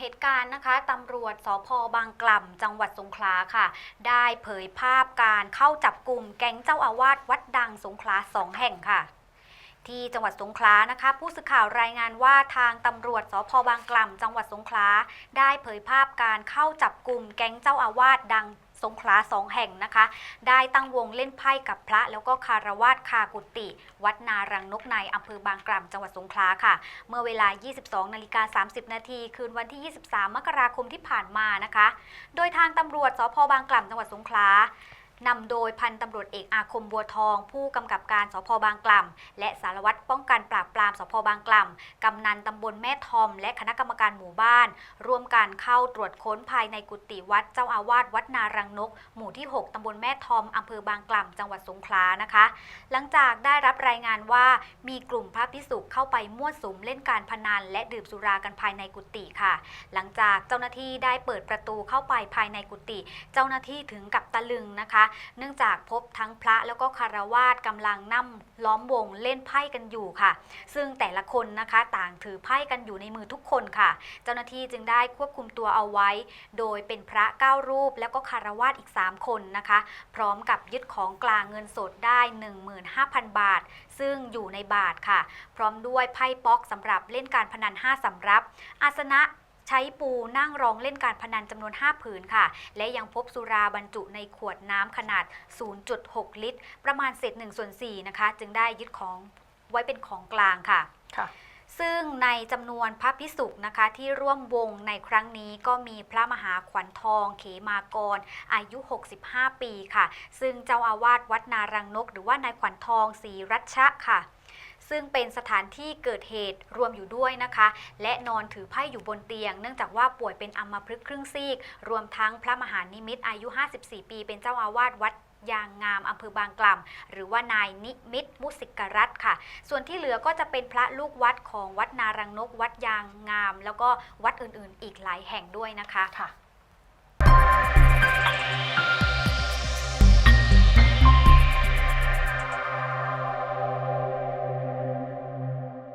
เหตุการณ์นะคะตำรวจสพบางกล่ำจังหวัดสงขลาค่ะ ได้เผยภาพการเข้าจับกลุ่มแก๊งเจ้าอาวาสวัดดังสงขลาสองแห่งค่ะที่จังหวัดสงขลานะคะ ผู้สื่อข่าวรายงานว่าทางตำรวจสพบางกล่ำจังหวัดสงขลาได้เผยภาพการเข้าจับกลุ่มแก๊งเจ้าอาวาสดัง สงขลาสองแห่งนะคะ ได้ตั้งวงเล่นไพ่กับพระ แล้วก็คารวาสคากุติ วัดนารังนกในอำเภอบางกล่ำจังหวัดสงขลาค่ะ เมื่อเวลา 22นาฬิกา30 นาทีคืนวันที่ 23 มกราคมที่ผ่านมานะคะ โดยทางตำรวจสพบางกล่ำจังหวัดสงขลา นำโดยพันตำรวจเอกอาคมบัวทอง ผู้กำกับการสพบางกล่ำและสารวัตรป้องกันปราบปรามสพบางกล่ำกำนันตำบลแม่ทอม และคณะกรรมการหมู่บ้าน ร่วมกันเข้าตรวจค้นภายในกุฏิวัดเจ้าอาวาสวัดนารังนก หมู่ที่ 6ตำบลแม่ทอมอำเภอบางกล่ำจังหวัดสงขลานะคะ หลังจากได้รับรายงานว่ามีกลุ่มพระพิสุเข้าไปมั่วสุมเล่นการพนัน และดื่มสุรากันภายในกุฏิค่ะ หลังจากเจ้าหน้าที่ได้เปิดประตูเข้าไปภายในกุฏิเจ้าหน้าที่ถึงกับตะลึงนะคะเนื่องจากพบทั้งพระแล้วก็คารวาสกำลังนั่งล้อมวงเล่นไพ่กันอยู่ค่ะ ซึ่งแต่ละคนนะคะต่างถือไพ่กันอยู่ในมือทุกคนค่ะ เจ้าหน้าที่จึงได้ควบคุมตัวเอาไว้ โดยเป็นพระเก้ารูปแล้วก็คารวาสอีก 3 คนนะคะ พร้อมกับยึดของกลางเงินสดได้ 15,000 บาท ซึ่งอยู่ในบาทค่ะ พร้อมด้วยไพ่ป๊อกสำหรับเล่นการพนัน 5สำรับ อาสนะ ใช้ปูนั่งรองเล่นการพนันจำนวน 5 ผืนค่ะ และยังพบสุราบรรจุในขวดน้ำขนาด 0.6 ลิตร ประมาณเศษ1ส่วน4นะคะ จึงได้ยึดของไว้เป็นของกลางค่ะค่ะซึ่งในจำนวนพระพิสุนะคะที่ร่วมวงในครั้งนี้ก็มีพระมหาขวัญทองเขมากร อายุ 65 ปีค่ะ ซึ่งเจ้าอาวาสวัดนารังนก หรือว่านายขวัญทองศรีรัชชะค่ะ ซึ่งเป็นสถานที่เกิดเหตุรวมอยู่ด้วยนะคะ และนอนถือไพ่อยู่บนเตียง เนื่องจากว่าป่วยเป็นอัมพฤกษ์ครึ่งซีก รวมทั้งพระมหานิมิตอายุ 54 ปี เป็นเจ้าอาวาสวัดยางงามอำเภอบางกล่ำหรือว่านายนิมิตมุสิกรัตค่ะ ส่วนที่เหลือก็จะเป็นพระลูกวัดของวัดนารังนก วัดยางงาม แล้วก็วัดอื่นๆ อีกหลายแห่งด้วยนะคะค่ะ